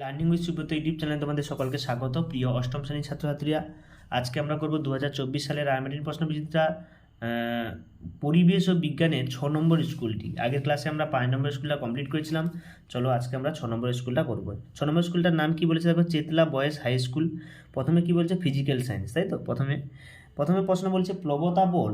Learning with Subrata YouTube চ্যানেলে তোমাদের সকলকে স্বাগত। প্রিয় অষ্টম শ্রেণির ছাত্রছাত্রীরা, আজকে আমরা করব দু হাজার চব্বিশ সালের আয়ামেটিন প্রশ্নবিচিত্রা পরিবেশ ও বিজ্ঞানের ছ নম্বর স্কুলটি। আগের ক্লাসে আমরা পাঁচ নম্বর স্কুলটা কমপ্লিট করেছিলাম। চলো আজকে আমরা ছ নম্বর স্কুলটা করব। ছ নম্বর স্কুলটার নাম কি বলেছে? দেখো চেতলা বয়েজ হাই স্কুল প্রথমে কি বলছে? ফিজিক্যাল সায়েন্স তাই তো? প্রথমে প্রথমে প্রশ্ন বলছে প্লবতা বল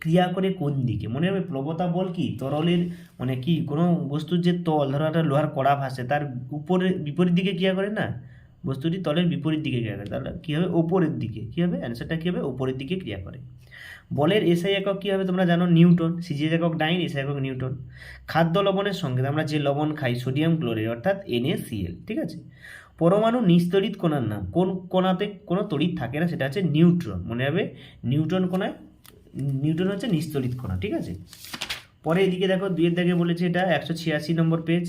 ক্রিয়া করে কোন দিকে? মনে হবে প্লবতা বল কি? তরলের মানে কি? কোনো বস্তুর যে তল, ধরো একটা লোহার কড়া ভাসে, তার উপরে, বিপরীত দিকে ক্রিয়া করে না? বস্তুটি তলের বিপরীত দিকে ক্রিয়া করে। তাহলে কী হবে? ওপরের দিকে। কী হবে? অ্যান্সারটা কী হবে? ওপরের দিকে ক্রিয়া করে। বলের এসআই একক কী হবে তোমরা জানো? নিউটন। সিজিএস একক ডাইন এসআই একক নিউটন। খাদ্য লবণের সঙ্গে আমরা যে লবণ খাই, সোডিয়াম ক্লোরাইড, অর্থাৎ NaCl, ঠিক আছে? পরমাণু নিস্তরিত কণার নাম। কোন কণাতে কোনো তড়িৎ থাকে না, সেটা হচ্ছে নিউট্রন। মনে হবে নিউট্রন কণায় নিউটন হচ্ছে নিস্তরিত কণা, ঠিক আছে? পরে এদিকে দেখো, দুইয়ের দাগে বলেছে এটা একশো ছিয়াশি নম্বর পেজ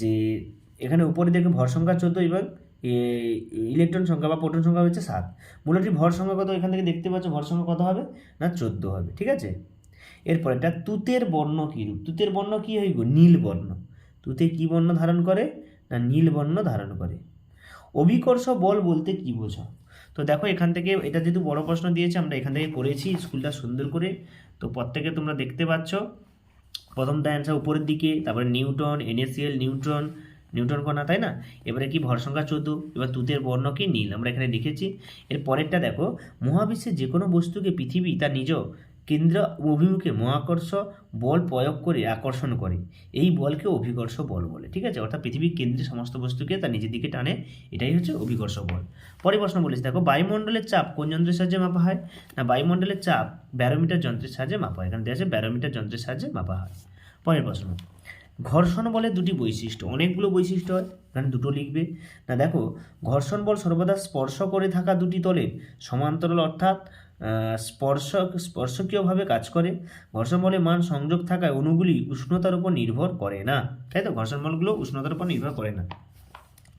যে এখানে উপরে দেখে ভর সংখ্যা চোদ্দ এবং ইলেকট্রন সংখ্যা বা প্রোটন সংখ্যা হচ্ছে সাত। মূলটি ভর সংখ্যা কত? এখান থেকে দেখতে পাচ্ছ ভর সংখ্যা কত হবে? না, চোদ্দ হবে, ঠিক আছে? এরপর এটা তুতের বর্ণ কী রূপ? তুতের বর্ণ কী হইব নীল বর্ণ। তুতে কী বর্ণ ধারণ করে? না, নীল বর্ণ ধারণ করে? অভিকর্ষ বল বলতে কী বোঝো তো দেখো, এখান থেকে এটা যেহেতু বড় প্রশ্ন দিয়েছে, আমরা এখান থেকে করেছি স্কুলটা সুন্দর করে। তো প্রত্যেকে তোমরা দেখতে পাচ্ছ প্রথমটা অ্যান্সার উপরের দিকে, তারপরে নিউটন, এনএসিএল, নিউট্রন নিউটন কণা, তাই না? এবারে কি ভর সংখ্যা চোদ্দ, এবার তুতের বর্ণ কি নীল, আমরা এখানে লিখেছি এর পরেরটা দেখো, মহাবিশ্বের যে কোনো বস্তুকে পৃথিবী, তার নিজ কেন্দ্র অভিমুখে মহাকর্ষ বল প্রয়োগ করে আকর্ষণ করে। এই বলকে অভিকর্ষ বল বলে, ঠিক আছে? অর্থাৎ পৃথিবীর কেন্দ্রে সমস্ত বস্তুকে তার নিজের দিকে টানে, এটাই হচ্ছে অভিকর্ষ বল। পরে প্রশ্ন বলেছি দেখো, বায়ুমণ্ডলের চাপ কোন যন্ত্রের সাহায্যে মাপা হয়? না, বায়ুমণ্ডলের চাপ ব্যারোমিটার যন্ত্রের সাহায্যে মাপা হয়। এখানে দেওয়া আছে ব্যারোমিটার যন্ত্রের সাহায্যে মাপা হয়। পরের প্রশ্ন, ঘর্ষণ বলের দুটি বৈশিষ্ট্য, অনেকগুলো বৈশিষ্ট্য হয়, এখানে দুটো লিখবে। না, দেখো, ঘর্ষণ বল সর্বদা স্পর্শ করে থাকা দুটি তলের সমান্তরাল, অর্থাৎ স্পর্শক, স্পর্শকীয়ভাবে কাজ করে। ঘর্ষণ বলের মান সংযোগ থাকায় অণুগুলি উষ্ণতার উপর নির্ভর করে না। তাই তো? ঘর্ষণ বলগুলো উষ্ণতার উপর নির্ভর করে না।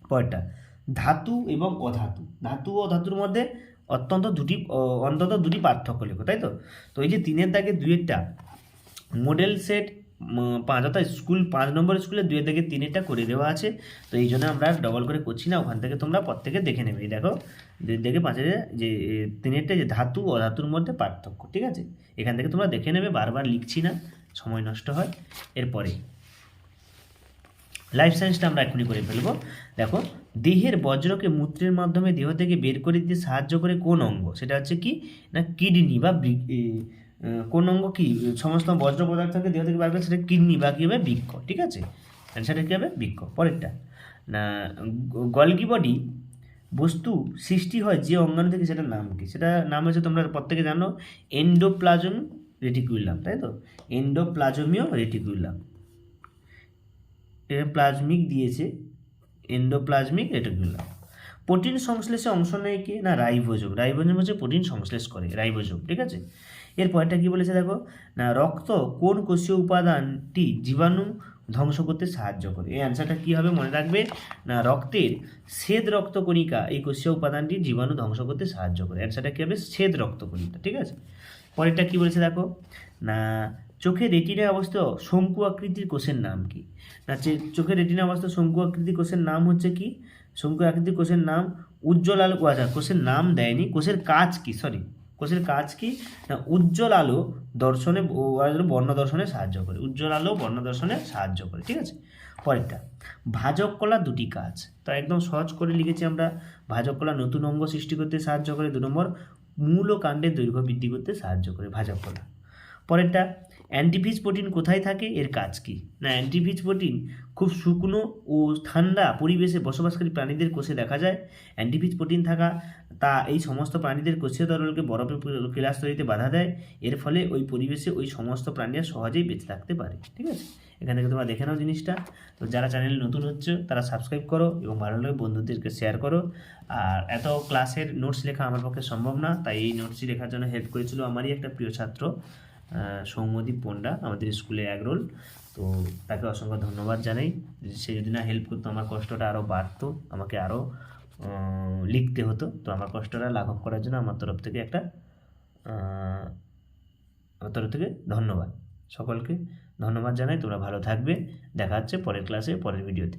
পরেরটা, ধাতু এবং অধাতু। ধাতু ও ধাতুর মধ্যে অত্যন্ত দুটি অন্তত দুটি পার্থক্য লেখো, তাই তো? তো এই যে তিনের দাগে দুইয়েরটা মডেল সেট পাঁচ, অর্থাৎ স্কুল, পাঁচ নম্বর স্কুলে দুইয়ের দাগে তিনেরটা করে দেওয়া আছে। তো এই জন্য আমরা ডবল করে করছি না, ওখান থেকে তোমরা প্রত্যেকে দেখে নেবে। দেখো দুইয়ের দাগে পাঁচের যে তিনেরটা যে ধাতু, অধাতুর মধ্যে পার্থক্য, ঠিক আছে? এখান থেকে তোমরা দেখে নেবে, বারবার লিখছি না, সময় নষ্ট হয়। এরপরে লাইফ সায়েন্সটা আমরা এখনই করে ফেলব। দেখো, দেহের বজ্রকে মূত্রের মাধ্যমে দেহ থেকে বের করে দিতে সাহায্য করে কোন অঙ্গ? সেটা হচ্ছে কি? না, কিডনি বা কোন অঙ্গ কি? সমস্ত বজ্র পদার্থকে দেহ থেকে বার করে সেটা কিডনি বা কী হবে? বৃক্ষ, ঠিক আছে? সেটা কী হবে? বৃক্ষ। পরেরটা, না, গলগি বডি বস্তু সৃষ্টি হয় যে অঙ্গাণু থেকে, সেটার নাম কি? সেটা নাম হচ্ছে তোমরা প্রত্যেকে জানো এন্ডোপ্লাজম রেটিকুইলাম তাই তো? এন্ডোপ্লাজমীয় রেটিকুইলাম প্লাজমিক দিয়েছে এন্ডোপ্লাজমিক রেটিকুইলাম প্রোটিন সংশ্লেষে অংশ নেয় কি? না, রাইবোজোম। রাইবোজোম হচ্ছে প্রোটিন সংশ্লেষ করে, রাইবোজোম, ঠিক আছে? এরপরটা কি বলেছে দেখো? না, রক্ত কোন কোষীয় উপাদানটি জীবাণু ধ্বংস করতে সাহায্য করে? এই অ্যান্সারটা কী হবে মনে রাখবে? না, রক্তের শ্বেত রক্তকণিকা এই কোষীয় উপাদানটি জীবাণু ধ্বংস করতে সাহায্য করে। অ্যান্সারটা কী হবে? শ্বেত রক্তকণিকা ঠিক আছে? পরেরটা কী বলেছে দেখো? না চোখের রেটিনায় অবস্থিত শঙ্কু আকৃতির কোষের নাম কি? না, চে- চোখের রেটিনা অবস্থিত শঙ্কু আকৃতির কোষের নাম হচ্ছে কি? শঙ্কু আকৃতির কোষের নাম উজ্জ্বল আলো কোষের নাম দেয়নি, কোষের কাজ কি? সরি কোষের কাজ কি? না, উজ্জ্বল আলো দর্শনে বর্ণ দর্শনে সাহায্য করে। উজ্জ্বল আলো বর্ণ দর্শনে সাহায্য করে, ঠিক আছে? পরেরটা, ভাজক কলা দুটি কাজ। তো একদম সহজ করে লিখেছি আমরা, ভাজক কলা নতুন অঙ্গ সৃষ্টি করতে সাহায্য করে, দু নম্বর মূল ও কাণ্ডের দৈর্ঘ্য বৃদ্ধি করতে সাহায্য করে ভাজক কলা। পরেরটা অ্যান্টিফিজ প্রোটিন কোথায় থাকে? এর কাজ কি? না অ্যান্টিফিজ প্রোটিন খুব শুকনো ও ঠান্ডা পরিবেশে বসবাসকারী প্রাণীদের কোষে দেখা যায়। অ্যান্টিফিজ প্রোটিন থাকা, তা এই সমস্ত প্রাণীদের কোষীয় তরলকে বরফে কেলাস তৈরিতে বাধা দেয়। এর ফলে ওই পরিবেশে ওই সমস্ত প্রাণীরা সহজেই বেঁচে থাকতে পারে। ঠিক আছে? এখান থেকে তোমরা দেখে নাও জিনিসটা। তো যারা চ্যানেলে নতুন হচ্ছে, তারা সাবস্ক্রাইব করো এবং ভালো লাগে বন্ধুদেরকে শেয়ার করো। আর এত ক্লাসের নোটস লেখা আমার পক্ষে সম্ভব না, তাই এই নোটসটি লেখার জন্য হেল্প করেছিল আমারই একটা প্রিয় ছাত্র। সৌম্যদীপ পণ্ডা আমাদের স্কুলে এক রোল তো তাকে অসংখ্য ধন্যবাদ জানাই। সে যদি না হেল্প করতো, আমার কষ্টটা আরও বাড়তো, আমাকে আরও লিখতে হতো। তো আমার কষ্টটা লাঘব করার জন্য আমার তরফ থেকে একটা আমার তরফ থেকে ধন্যবাদ। সকলকে ধন্যবাদ জানাই। তোমরা ভালো থাকবে। দেখা হচ্ছে পরের ক্লাসে পরের ভিডিওতে